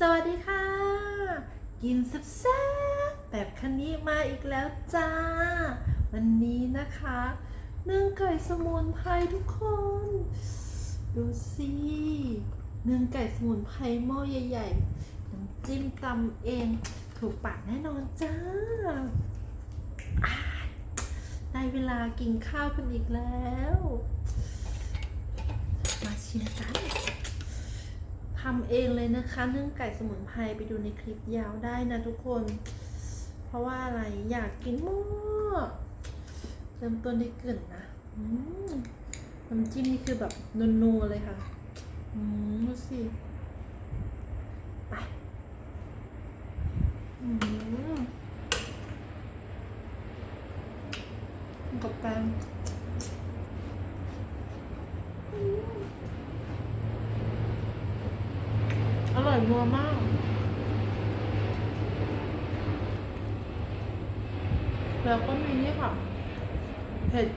สวัสดีค่ะ กินแซ่บแบบคันนี้มาอีกแล้วจ้า วันนี้นะคะนึ่งไก่สมุนไพรทุกคน ดูสินึ่งไก่สมุนไพรหม้อใหญ่ๆน้ำจิ้มตำเองถูกปากแน่นอนจ้าอ่าได้เวลากินข้าวกันอีกแล้ว มาชิมกัน ทำเองเลยนะคะนึ่งไก่สมุนไพรไปดูในคลิปยาวได้นะทุกคน เพราะว่าอะไรอยากกินมากเริ่มต้นด้วยกลิ่นนะน้ำจิ้มนี่คือแบบนัวๆเลยค่ะอืมดูสิไปอืมกับแป้งอืม อร่อย นัวมาก แล้วก็มีนี่ค่ะเผ็ด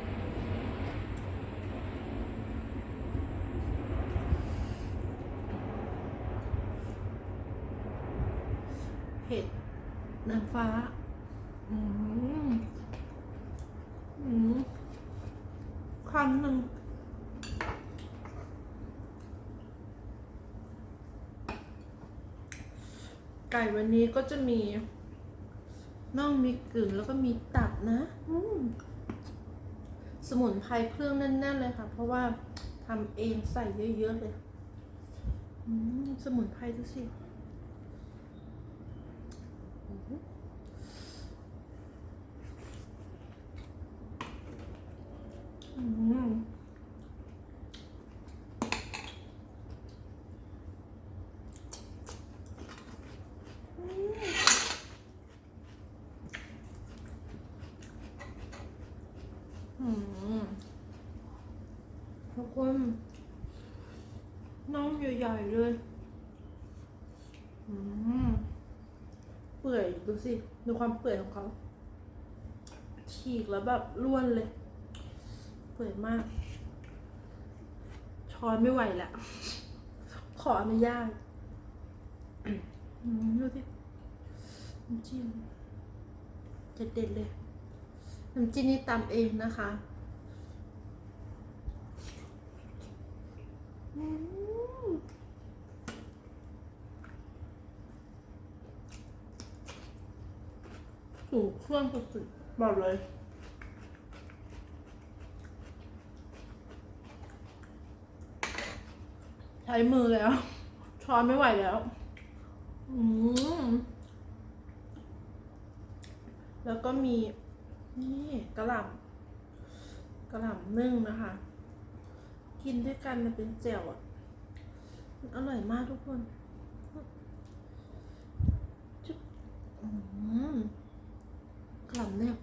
เผ็ดนางฟ้า อืม อืมคำหนึ่ง ก่วันนี้ก็จะมีน่องมีกึ่งแล้วก็มีตับนะ อืมสมุนไพรเครื่องแน่นๆเลยค่ะ เพราะว่าทำเองใส่เยอะๆเลยอืมสมุนไพรดูสิอืมอืม อืมทุก คนน้องใหญ่ๆเลย อืม เปื่อยดูสิ ดูความเปื่อยของเขา ฉีกแล้วแบบร่วนเลย เปื่อยมาก ช้อนไม่ไหวล้วขออนุญาตดูสิน้ำจิ้มจะเด็ดเลย น้ำจิ้มนี่ตำเองนะคะ ถูกเครื่องสุดๆบอกเลยใช้มือแล้ว ช้อนไม่ไหวแล้ว อืมแล้วก็มีนี่กระหล่ำกระหล่ำนึ่งนะคะ กินด้วยกันมันเป็นแจ่วอะมันอร่อยมากทุกคนจุ๊บอืมกระหล่ำเนี่ย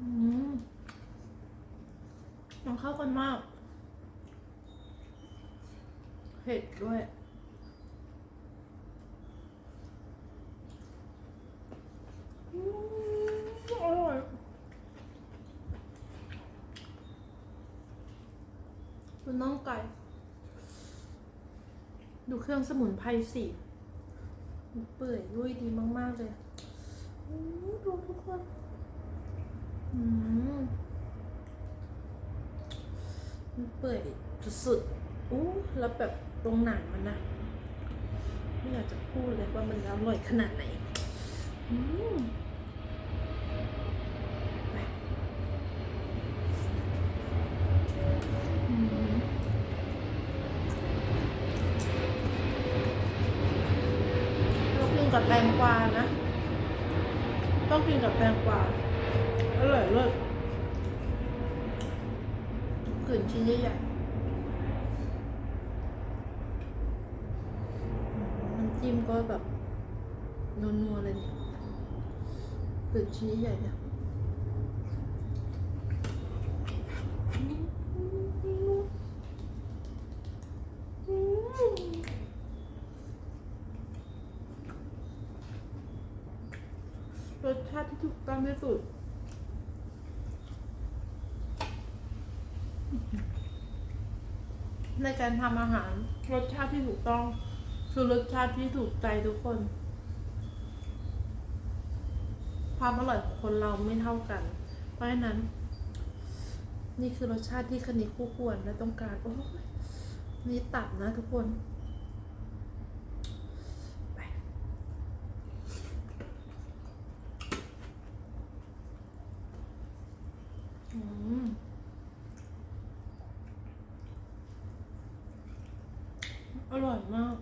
อืม มาก เผ็ดด้วย อร่อย ดูน่องไก่ ดูเครื่องสมุนไพรสิเปื่อยยุ่ยดีมาก ๆ เลยดูทุกคน อืม เปื่อยสุดๆอู้แล้วแบบตรงหนังมันนะไม่อยากจะพูดเลยว่ามันอร่อยขนาดไหนอืมอืมต้องกินกับแตงกวานะ ต้องกินกับแตงกวาอร่อยเลิศ กลิ่นชิ้นใหญ่ๆน้ำจิ้มก็แบบนัวๆเลยเนี่ยกลิ่นชิ้นใหญ่เนี่ยรสชาติที่ถูกต้องที่สุด ในการทำอาหาร รสชาติที่ถูกต้อง คือรสชาติที่ถูกใจทุกคน ความอร่อยของคนเราไม่เท่ากัน เพราะฉะนั้น นี่คือรสชาติที่คณิตคู่ควรและต้องการโอ้ยนี่ตับนะทุกคนไปอืม อ ร่อยมาก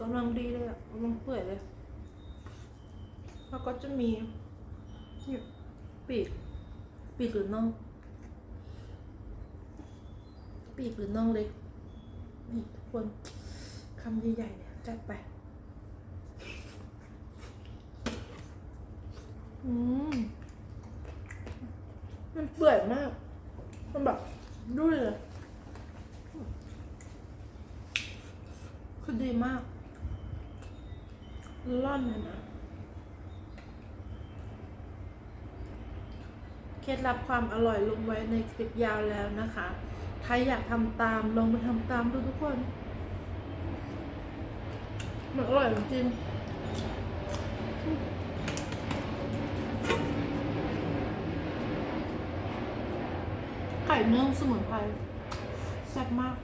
กำลังดีเลยอะกำลังเปื่อยเลย แล้วก็จะมีนี่ปีก ปีกหรือน่อง ปีกหรือน่องเล็ก นี่ทุกคนคำใหญ่ๆเนี่ย จัดไปอืมมันเปื่อยมาก มันแบบ ดุ้ยเลยคือดีมากร่อนเลยนะเคล็ดลับความอร่อยลงไว้ในคลิปยาวแล้วนะคะ ใครอยากทำตามลองไปทำตามดูทุกคน มันอร่อยจริงๆไก่ เนื้อสมุนไพรแซ่บมาก